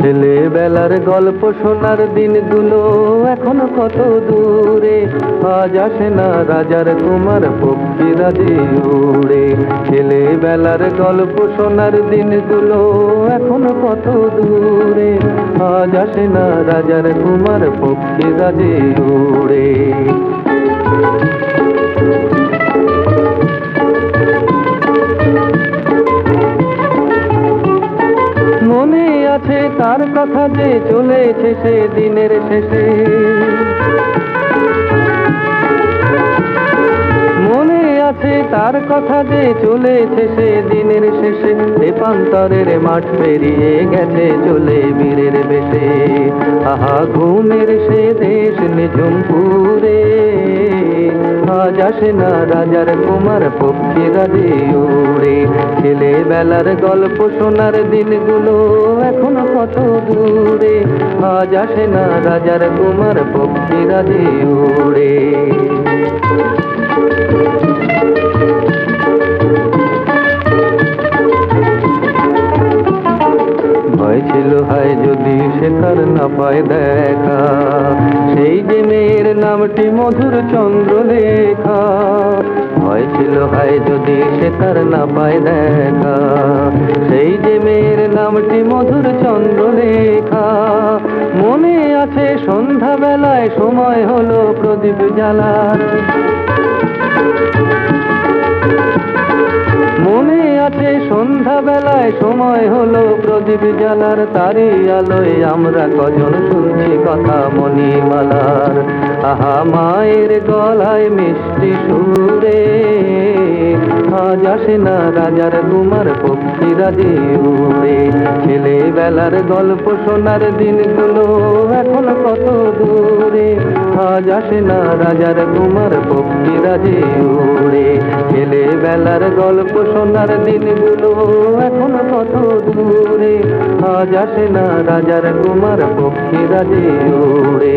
ছেলেবেলার গল্প শোনার দিনগুলো এখনও কত দূরে। আজ আসে না রাজার কুমার পক্ষীরাজি উড়ে। ছেলেবেলার গল্প শোনার দিনগুলো এখনও কত দূরে? আজ আসে না রাজার কুমার পক্ষীরাজি উড়ে। মনে আছে তার কথা যে চলেছে সে দিনের শেষে। তার কথা যে চলেছে সে দিনের শেষে দেপান্তরের মাঠ পেরিয়ে গেছে চলে বীরের বেশে। আহা, ঘুমের সে দেশ নিঝুমপুরে। আজ আসে না রাজার কুমার পক্ষীরা যে উড়ে। ছেলেবেলার গল্প শোনার দিনগুলো এখনও কত দূরে। আজ আসে না রাজার কুমার পক্ষীরা যে উড়ে। ছিল যদি সে তার না পায় দেখা। সেই যে মেয়ের নামটি মধুর চন্দ্রলেখা, ভয় ছিল হায় যদি সে তার না পায় দেখা। সেই যে মেয়ের নামটি মধুর চন্দ্রলেখা, মনে আছে সন্ধ্যা বেলায় সময় হলো প্রদীপ জ্বালা। মনে আছে সন্ধ্যা বেলায় সময় হলো প্রদীপ জ্বালার তারি আলোয়। আমরা কজন শুনছি কথা মণিমালার। আহা, মায়ের গলায় মিষ্টি সুরে। আজ আসে না রাজার কুমার পক্ষীরা যে উড়ে। ছেলেবেলার গল্প শোনার দিনগুলো এখন কত দূরে। আজ আসে না রাজার কুমার রাজে ওড়ে উড়ে ছেলেবেলার গল্প শোনার দিনগুলো এখন কত দূরে। আজ আসে না রাজার তোমার পক্ষীরা রাজে উড়ে।